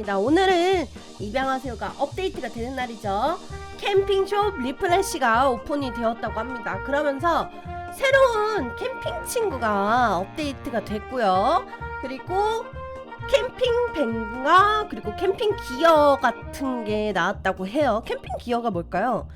반갑습니다. 오늘은 입양하세요가 업데이트가 되는 날이죠. 캠핑숍 리플래시가 오픈이 되었다고 합니다. 그러면서 새로운 캠핑 친구가 업데이트가 됐고요. 그리고 캠핑 밴과 그리고 캠핑 기어 같은 게 나왔다고 해요. 캠핑 기어가 뭘까요?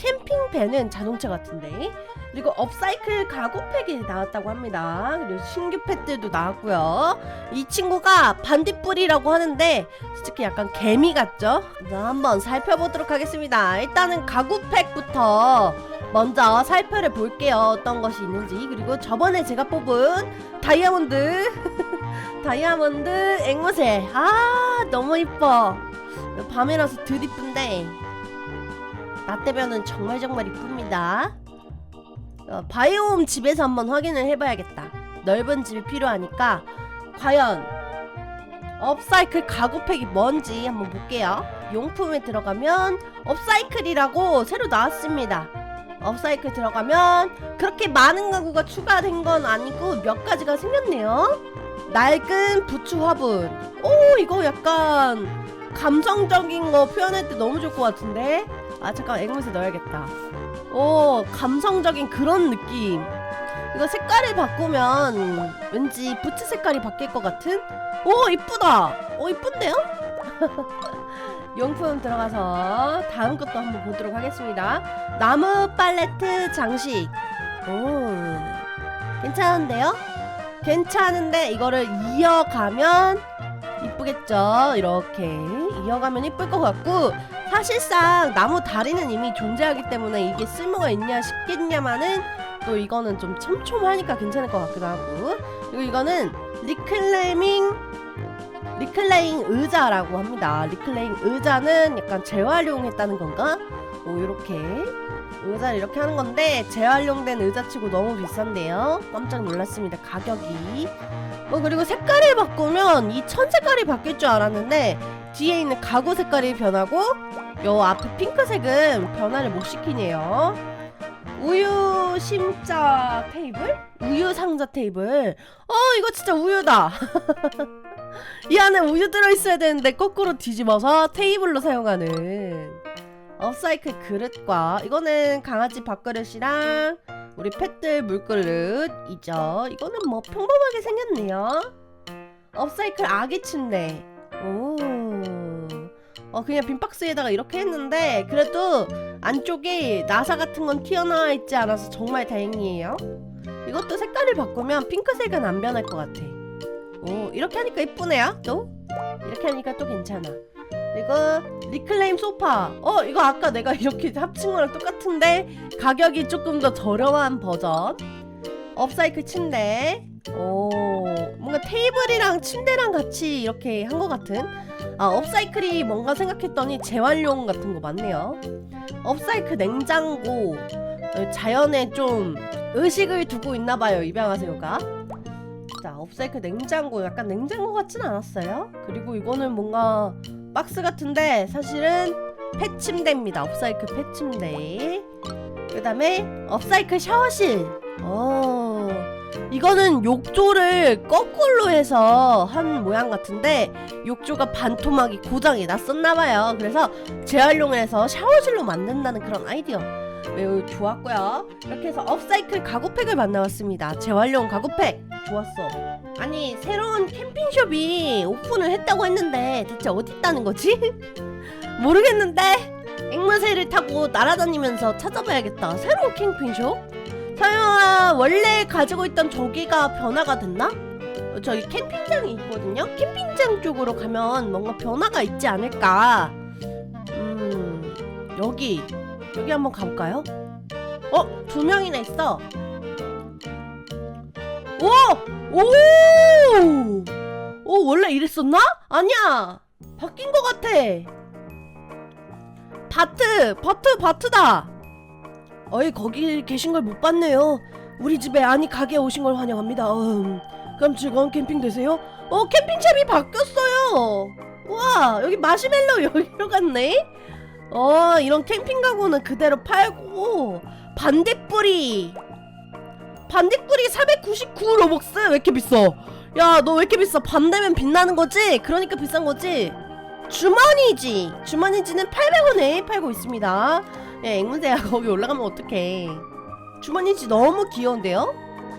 캠핑 밴은 자동차 같은데 그리고 업사이클 가구팩이 나왔다고 합니다. 그리고 신규 펫들도 나왔고요. 이 친구가 반딧불이라고 하는데 솔직히 약간 개미 같죠? 자, 한번 살펴보도록 하겠습니다. 일단은 가구팩부터 먼저 살펴를 볼게요. 어떤 것이 있는지 그리고 저번에 제가 뽑은 다이아몬드 다이아몬드 앵무새 아 너무 이뻐 밤이라서 덜 이쁜데 나 때면은 정말 정말 이쁩니다. 어, 바이옴 집에서 한번 확인을 해봐야겠다. 넓은 집이 필요하니까 과연 업사이클 가구팩이 뭔지 한번 볼게요. 용품에 들어가면 업사이클이라고 새로 나왔습니다. 업사이클 들어가면 그렇게 많은 가구가 추가된 건 아니고 몇 가지가 생겼네요. 낡은 부추 화분. 오 이거 약간 감성적인 거 표현할 때 너무 좋을 것 같은데. 아 잠깐 앵무새 넣어야겠다. 오 감성적인 그런 느낌 이거 색깔을 바꾸면 왠지 부츠 색깔이 바뀔 것 같은 오 이쁘다 오 이쁜데요? 용품 들어가서 다음 것도 한번 보도록 하겠습니다 나무 팔레트 장식 오 괜찮은데요? 괜찮은데 이거를 이어가면 이쁘겠죠? 이렇게 이어가면 이쁠 것 같고 사실상 나무 다리는 이미 존재하기 때문에 이게 쓸모가 있냐 싶겠냐마는 또 이거는 좀 촘촘하니까 괜찮을 것 같기도 하고. 그리고 이거는 리클레이밍 리클레잉 의자라고 합니다. 리클레잉 의자는 약간 재활용했다는 건가? 뭐 이렇게 의자를 이렇게 하는 건데 재활용된 의자치고 너무 비싼데요. 깜짝 놀랐습니다. 가격이 뭐 그리고 색깔을 바꾸면 이 천 색깔이 바뀔 줄 알았는데 뒤에 있는 가구 색깔이 변하고 요 앞에 핑크색은 변화를 못 시키네요. 우유 심자 테이블? 우유 상자 테이블. 어 이거 진짜 우유다. 이 안에 우유 들어있어야 되는데 거꾸로 뒤집어서 테이블로 사용하는 업사이클 그릇과 이거는 강아지 밥그릇이랑 우리 펫들 물그릇이죠. 이거는 뭐 평범하게 생겼네요. 업사이클 아기 침대. 오. 어 그냥 빈 박스에다가 이렇게 했는데 그래도 안쪽에 나사 같은 건 튀어나와 있지 않아서 정말 다행이에요. 이것도 색깔을 바꾸면 핑크색은 안 변할 것 같아. 오 이렇게 하니까 이쁘네요. 또 이렇게 하니까 또 괜찮아. 그리고 리클레임 소파. 어 이거 아까 내가 이렇게 합친 거랑 똑같은데 가격이 조금 더 저렴한 버전. 업사이클 침대. 오 뭔가 테이블이랑 침대랑 같이 이렇게 한 것 같은. 아 업사이클이 뭔가 생각했더니 재활용 같은 거 맞네요. 업사이클 냉장고 어, 자연에 좀 의식을 두고 있나봐요 입양하세요가. 자 업사이클 냉장고 약간 냉장고 같진 않았어요. 그리고 이거는 뭔가 박스 같은데 사실은 펫 침대입니다. 업사이클 펫 침대. 그 다음에 업사이클 샤워실. 어. 이거는 욕조를 거꾸로 해서 한 모양 같은데 욕조가 반토막이 고장이 났었나봐요. 그래서 재활용해서 샤워실로 만든다는 그런 아이디어 매우 좋았고요. 이렇게 해서 업사이클 가구팩을 만나봤습니다. 재활용 가구팩 좋았어. 아니 새로운 캠핑숍이 오픈을 했다고 했는데 대체 어디 있다는 거지? 모르겠는데 앵무새를 타고 날아다니면서 찾아봐야겠다. 새로운 캠핑숍? 설마 원래 가지고 있던 저기가 변화가 됐나? 어, 저기 캠핑장이 있거든요. 캠핑장 쪽으로 가면 뭔가 변화가 있지 않을까. 음 여기 여기 한번 가볼까요? 어 두 명이나 있어. 오! 오! 오 원래 이랬었나? 아니야 바뀐 것 같아. 바트 바트 바트다. 어이 거기 계신 걸 못 봤네요. 우리 집에 아니 가게에 오신 걸 환영합니다. 음, 그럼 즐거운 캠핑 되세요. 어 캠핑 샵이 바뀌었어요. 와 여기 마시멜로 여기로 갔네. 어 이런 캠핑 가구는 그대로 팔고 반딧불이 반딧불이 499 로벅스 왜 이렇게 비싸? 야 너 왜 이렇게 비싸? 밤 되면 빛나는 거지? 그러니까 비싼 거지? 주머니지 주머니지는 800원에 팔고 있습니다 예 앵무새야 거기 올라가면 어떡해 주머니지 너무 귀여운데요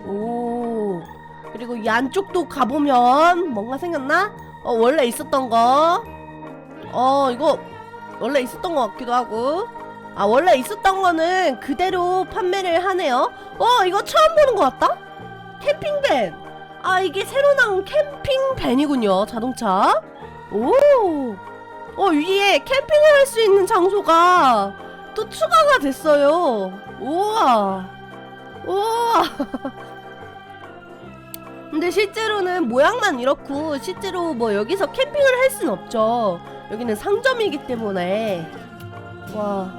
오 그리고 이 안쪽도 가보면 뭔가 생겼나 어 원래 있었던 거어 이거 원래 있었던 것 같기도 하고 아 원래 있었던 거는 그대로 판매를 하네요 어 이거 처음 보는 것 같다 캠핑밴 아 이게 새로 나온 캠핑밴이군요 자동차 오 어, 위에 캠핑을 할 수 있는 장소가 또 추가가 됐어요. 우와. 우와. 근데 실제로는 모양만 이렇고 실제로 뭐 여기서 캠핑을 할 순 없죠. 여기는 상점이기 때문에 와.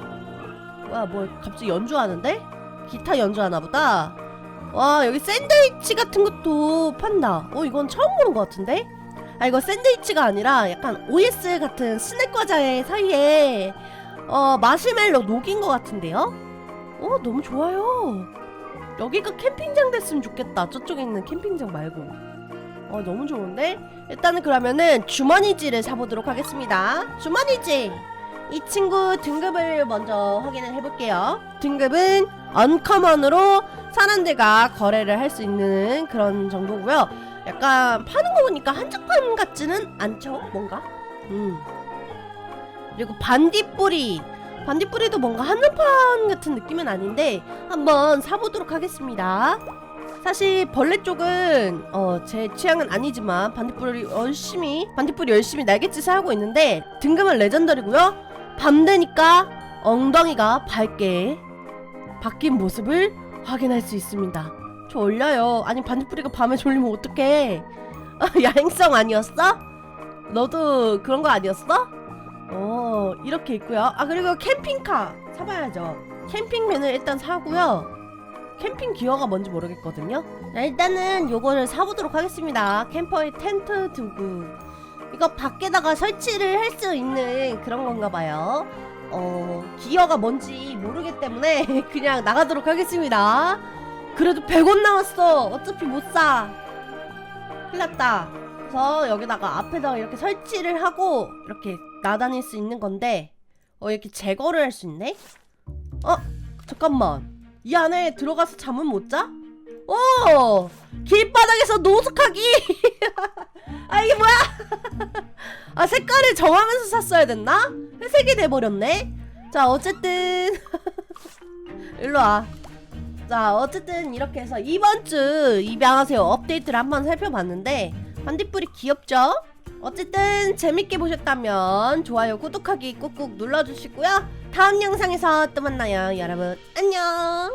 와, 뭐 갑자기 연주하는데? 기타 연주하나 보다. 와, 여기 샌드위치 같은 것도 판다. 어, 이건 처음 보는 것 같은데? 아 이거 샌드위치가 아니라 약간 OS 같은 스낵 과자의 사이에 어 마시멜로 녹인 것 같은데요? 어 너무 좋아요. 여기가 캠핑장 됐으면 좋겠다. 저쪽에 있는 캠핑장 말고. 어 너무 좋은데? 일단은 그러면은 주머니지를 사보도록 하겠습니다. 주머니지. 이 친구 등급을 먼저 확인을 해볼게요. 등급은 언커먼으로 사람들과 거래를 할 수 있는 그런 정도고요. 약간 파는 거 보니까 한정판 같지는 않죠 뭔가 음 그리고 반딧불이 반딧불이도 뭔가 한정판 같은 느낌은 아닌데 한번 사보도록 하겠습니다 사실 벌레 쪽은 어, 제 취향은 아니지만 반딧불이 열심히 반딧불이 열심히 날갯짓을 하고 있는데 등급은 레전더리고요 밤 되니까 엉덩이가 밝게 바뀐 모습을 확인할 수 있습니다 저 올려요. 아니 반딧불이가 밤에 졸리면 어떡해? 아, 야행성 아니었어? 너도 그런 거 아니었어? 어 이렇게 있고요. 아 그리고 캠핑카 사봐야죠. 캠핑맨을 일단 사고요. 캠핑 기어가 뭔지 모르겠거든요. 자, 일단은 요거를 사보도록 하겠습니다. 캠퍼에 텐트 두고 이거 밖에다가 설치를 할 수 있는 그런 건가 봐요. 어 기어가 뭔지 모르기 때문에 그냥 나가도록 하겠습니다. 그래도 100원 나왔어. 어차피 못 사. 큰일 났다. 그래서 여기다가 앞에다가 이렇게 설치를 하고 이렇게 나다닐 수 있는 건데 어 이렇게 제거를 할 수 있네? 어? 잠깐만. 이 안에 들어가서 잠은 못 자? 오! 길바닥에서 노숙하기! 아 이게 뭐야? 아 색깔을 정하면서 샀어야 됐나? 회색이 돼버렸네? 자 어쨌든 일로 와. 자 어쨌든 이렇게 해서 이번 주 입양하세요 업데이트를 한번 살펴봤는데 반딧불이 귀엽죠? 어쨌든 재밌게 보셨다면 좋아요 구독하기 꾹꾹 눌러주시고요. 다음 영상에서 또 만나요 여러분. 안녕